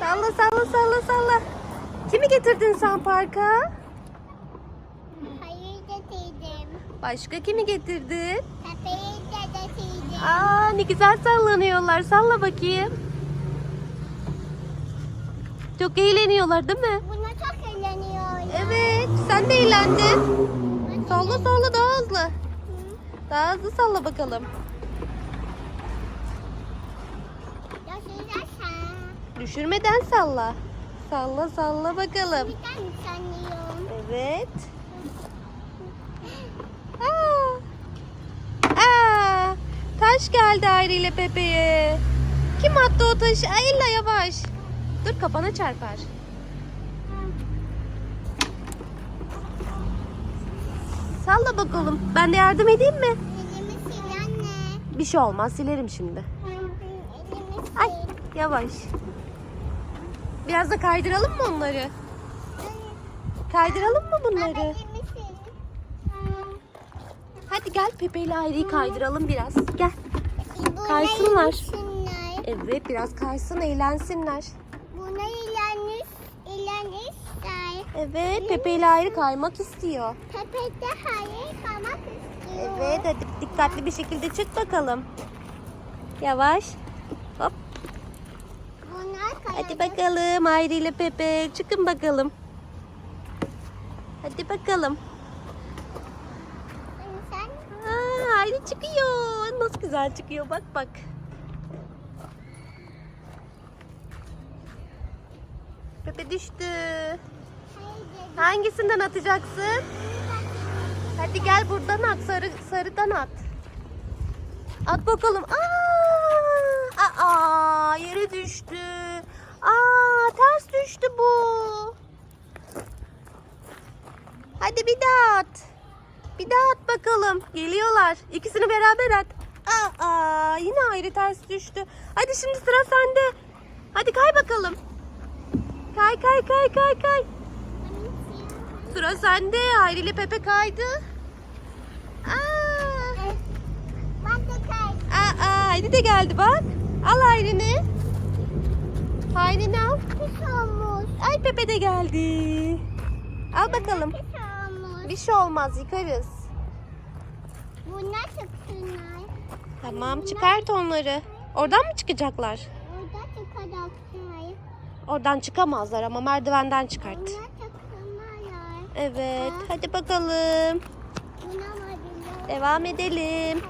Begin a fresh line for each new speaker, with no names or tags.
Salla salla salla salla. Kimi getirdin sen parka?
Hayır getirdim.
Başka kimi getirdin?
Pepe'yi de getirdim.
Aa ne güzel sallanıyorlar. Salla bakayım. Çok eğleniyorlar değil mi?
Buna çok eğleniyor.
Evet. Sen de eğlendin. Salla salla daha hızlı. Daha hızlı salla bakalım.
Ya sen.
Düşürmeden salla. Salla salla bakalım.
Bir tane sanıyorum.
Evet. Aa. Aa. Taş geldi Ayri ile Pepe'ye. Kim attı o taşı? Ay Ella yavaş. Dur kafana çarpar. Salla bakalım. Ben de yardım edeyim mi?
Elimi sil anne.
Bir şey olmaz. Silerim şimdi.
Elimi sil.
Ay yavaş. Biraz da kaydıralım mı onları? Kaydıralım mı bunları? Hadi gel Pepe ile Ayri'yi kaydıralım biraz. Gel. Kaysınlar. Evet biraz kaysın eğlensinler.
Buna ilermiş, ilermişler.
Evet Pepe ile Ayri kaymak istiyor.
Pepe de hayır kalmak istiyor.
Evet hadi dikkatli bir şekilde çık bakalım. Yavaş. Hadi bakalım Ayri ile Pepe çıkın bakalım. Hadi bakalım.
Sen
Aa, Ayri çıkıyor. Nasıl güzel çıkıyor bak bak. Pepe düştü. Hangisinden atacaksın? Hadi gel buradan at. Sarı, sarıdan at. At bakalım. Aa, aa, yere düştü. Aa, ters düştü bu. Hadi bir daha at. Bir daha at bakalım. Geliyorlar. İkisini beraber at. Aa, yine ayrı ters düştü. Hadi şimdi sıra sende. Hadi kay bakalım. Kay kay kay kay kay. Sıra sende. Hayri ile Pepe kaydı. Aa,
Ben de kay.
aa, aa, Hayri de geldi bak. Al Hayri'ni. Hayri'ni al.
Pis olmuş.
Ay Pepe de geldi. Al bakalım.
Pis olmuş.
Bir şey olmaz yıkarız.
Bunlar çıksınlar.
Tamam çıkart onları. Oradan mı çıkacaklar?
Orada çıkacaklar.
Oradan çıkamazlar ama merdivenden çıkart.
Bunlar çıksınlar.
Evet hadi bakalım. Devam edelim.